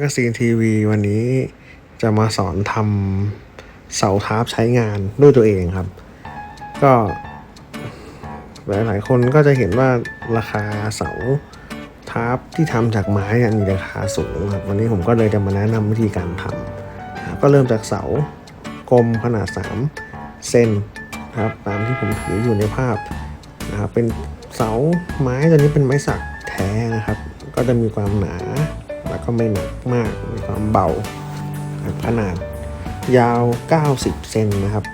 กซีนทีวีวันนี้จะมาสอนทำเสาทาร์ปใช้งานด้วยตัวเองครับ ก็หลายๆคนก็จะเห็นว่าราคาเสาทาร์ปที่ทำจากไม้เนี่ยมีราคาสูงครับวันนี้ผมก็เลยจะมาแนะนำวิธีการทำก็เริ่มจากเสากลมขนาด 3 เซนครับตามที่ผมถืออยู่ในภาพนะครับเป็นเสาไม้ตัวนี้เป็นไม้สักแท้นะครับ ก็จะมีความหนา ก็ไม่หนักมากมีความเบา ขนาดยาว 90 เซนนะครับ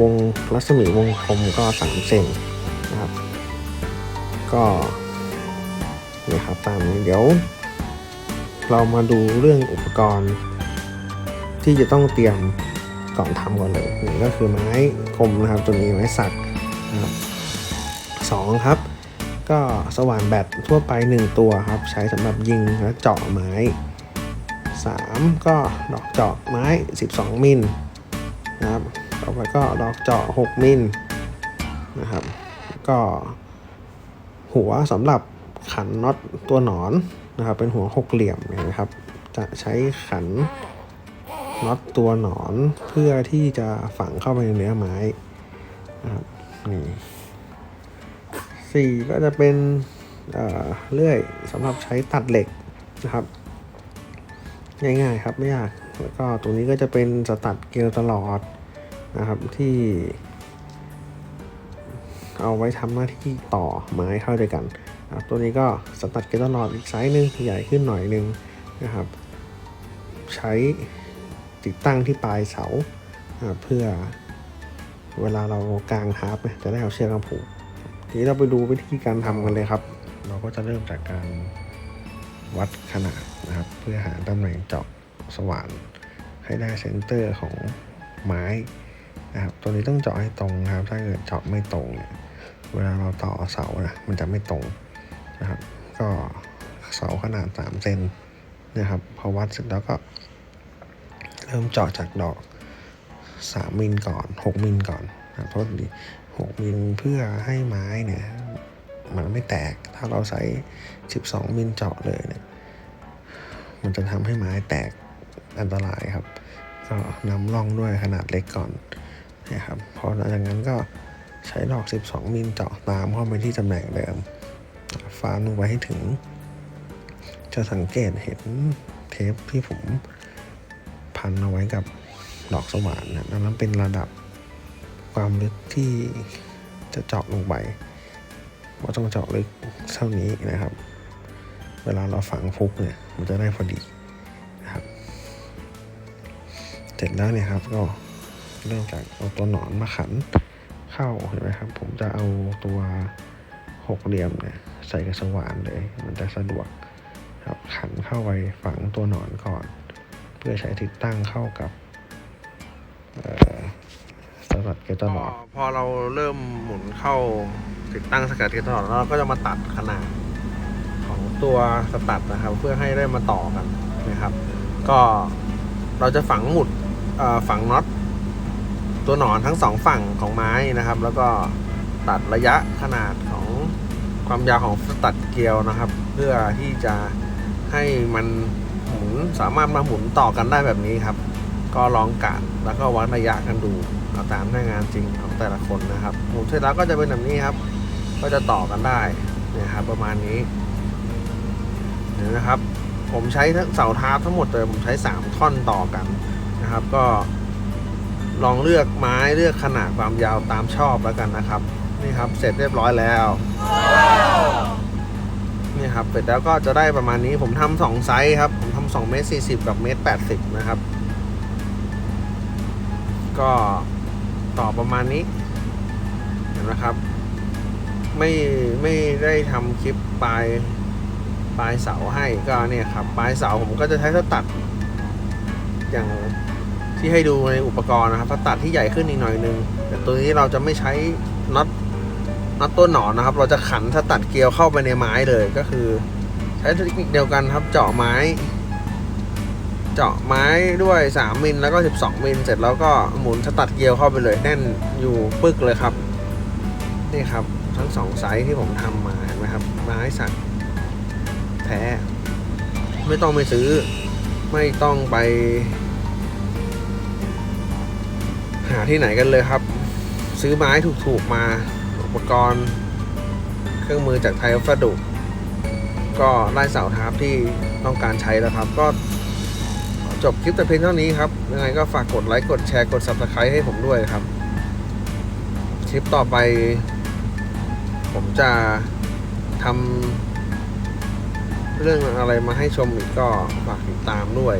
วงรัศมีวงกลมก็ 3 เซนนะครับ ก็นี่ครับตามนี้เดี๋ยว เรามาดูเรื่องอุปกรณ์ ที่จะต้องเตรียมก่อนทำก่อนเลยนี่ก็คือไม้กลมนะครับ ตัวนี้ไม้สักนะครับสองครับ ก็สว่านแบตทั่วไป 1 ตัวครับ ใช้สำหรับยิงและเจาะไม้ 3 ก็ดอกเจาะไม้ 12 มิลนะครับต่อไปก็ดอกเจาะ 6 มิลนะครับ ก็หัวสำหรับขันน็อตตัวหนอนนะครับ เป็นหัวหกเหลี่ยมนะครับ จะใช้ขันน็อตตัวหนอนเพื่อที่จะฝังเข้าไปในเนื้อไม้นะครับนี่ สี่ก็จะเป็นเเลื่อยสำหรับใช้ตัดเหล็กนะครับ ง่ายๆครับไม่ยากแล้วก็ตรงนี้ก็จะเป็นสตัดเกลียวตลอดนะครับที่ เอาไว้ทำหน้าที่ต่อไม้เข้าด้วยกันนะครับตัวนี้ก็สตัดเกลียวตลอดอีกไซส์หนึ่งใหญ่ขึ้นหน่อยหนึงนะครับ ใช้ติดตั้งที่ปลายเสาเพื่อเวลาเรากางฮาร์ปจะได้เอาเชือกมาผูก ทีนี้เราไปดูวิธีการทำกันเลยครับ เราก็จะเริ่มจากการวัดขนาดนะครับ เพื่อหาตำแหน่งเจาะสว่านให้ได้เซนเตอร์ของไม้นะครับ ตัวนี้ต้องเจาะให้ตรงนะครับ ถ้าเกิดเจาะไม่ตรงเนี่ยเวลาเราต่อเสานะมันจะไม่ตรงนะครับ ก็เสาขนาด3เซนนะครับ พอวัดเสร็จแล้วก็ เริ่มเจาะจากดอก 3มิลก่อน 6มิลก่อนนะครับเพราะดี6มิลเพื่อให้ไม้เนี่ยมันไม่แตก ถ้าเราใช้12 มิลเจาะเลยเนี่ย มันจะทำให้ไม้แตกอันตรายครับ ก็นำร่องด้วยขนาดเล็กก่อนนะครับ พอหลังจากนั้นก็ใช้ดอก 12 มิลเจาะตามเข้าไปที่ตำแหน่งเดิมฟ้านลงไปให้ถึง จะสังเกตเห็นเทปที่ผมพันเอาไว้กับดอกสว่านนะนั้นเป็นระดับ ความลึกที่จะเจาะลงไปว่าต้องเจาะลึกเท่านี้นะครับ เวลาเราฝังฟุกเนี่ยมันจะได้พอดีนะครับ เสร็จแล้วเนี่ยครับก็เริ่มจากเอาตัวหนอนมาขันเข้าเห็นไหมครับ ผมจะเอาตัวหกเหลี่ยมเนี่ยใส่กับสว่านเลย มันจะสะดวกครับขันเข้าไปฝังตัวหนอนก่อน เพื่อใช้ติดตั้งเข้ากับ เอ่อสกัดเกตลอดพอเราเริ่มหมุนเข้าติดตั้งสกัดเกตลอดแล้วเราก็จะมาตัดขนาดของตัวสตัดนะครับ เพื่อให้ได้มาต่อกันนะครับ ก็เราจะฝังหมุดฝังน็อตตัวหนอนทั้งสองฝั่งของไม้นะครับ แล้วก็ตัดระยะขนาดของความยาวของสตัดเกลียวนะครับ เพื่อที่จะให้มันหมุนสามารถมาหมุนต่อกันได้แบบนี้ครับ ก็ลองกะแล้วก็วัดระยะกันดูเอาตามหน้างานจริงของแต่ละคนนะครับหมุนเสร็จแล้วก็จะเป็นแบบนี้ครับ ก็จะต่อกันได้เนี่ยครับประมาณนี้เห็นนะครับ ผมใช้ทั้งเสาทาร์ทั้งหมดเลยผมใช้ 3 ท่อนต่อกันนะครับ ก็ลองเลือกไม้เลือกขนาดความยาวตามชอบแล้วกันนะครับ นี่ครับเสร็จเรียบร้อยแล้วนี่ครับเสร็จแล้วก็จะได้ประมาณนี้ผมทำสองไซส์ครับ ผมทำสองเมตรสี่สิบกับเมตรแปดสิบนะครับ ก็ต่อประมาณนี้เห็นไหมครับ ไม่ไม่ได้ทำคลิปปลายปลายเสาให้ก็เนี่ยครับปลายเสาผมก็จะใช้สตัด อย่างที่ให้ดูในอุปกรณ์นะครับสตัดที่ใหญ่ขึ้นอีกหน่อยนึง แต่ตัวนี้เราจะไม่ใช้น็อตน็อตตัวหนอนนะครับ เราจะขันสตัดเกลียวเข้าไปในไม้เลยก็คือ ใช้เทคนิคเดียวกันครับเจาะไม้ เจาะไม้ด้วย 3 มิลแล้วก็ 12 มิลเสร็จแล้วก็หมุนสตัดเกลียวเข้าไปเลยแน่นอยู่ปึกเลยครับ นี่ครับทั้งสองไซส์ที่ผมทำมาเห็นไหมครับไม้สักแท้ไม่ต้องไปซื้อ ไม่ต้องไป หาที่ไหนกันเลยครับ ซื้อไม้ถูกๆมาอุปกรณ์ เครื่องมือจากไทยวัสดุ ก็ได้เสาทาร์ปที่ต้องการใช้แล้วครับ ก็ จบคลิปแต่เพียงเท่านี้ครับ ยังไงก็ฝากกดไลค์กดแชร์กด subscribe ให้ผมด้วยครับ คลิปต่อไป ผมจะทำเรื่องอะไรมาให้ชมอีกก็ฝากติดตามด้วย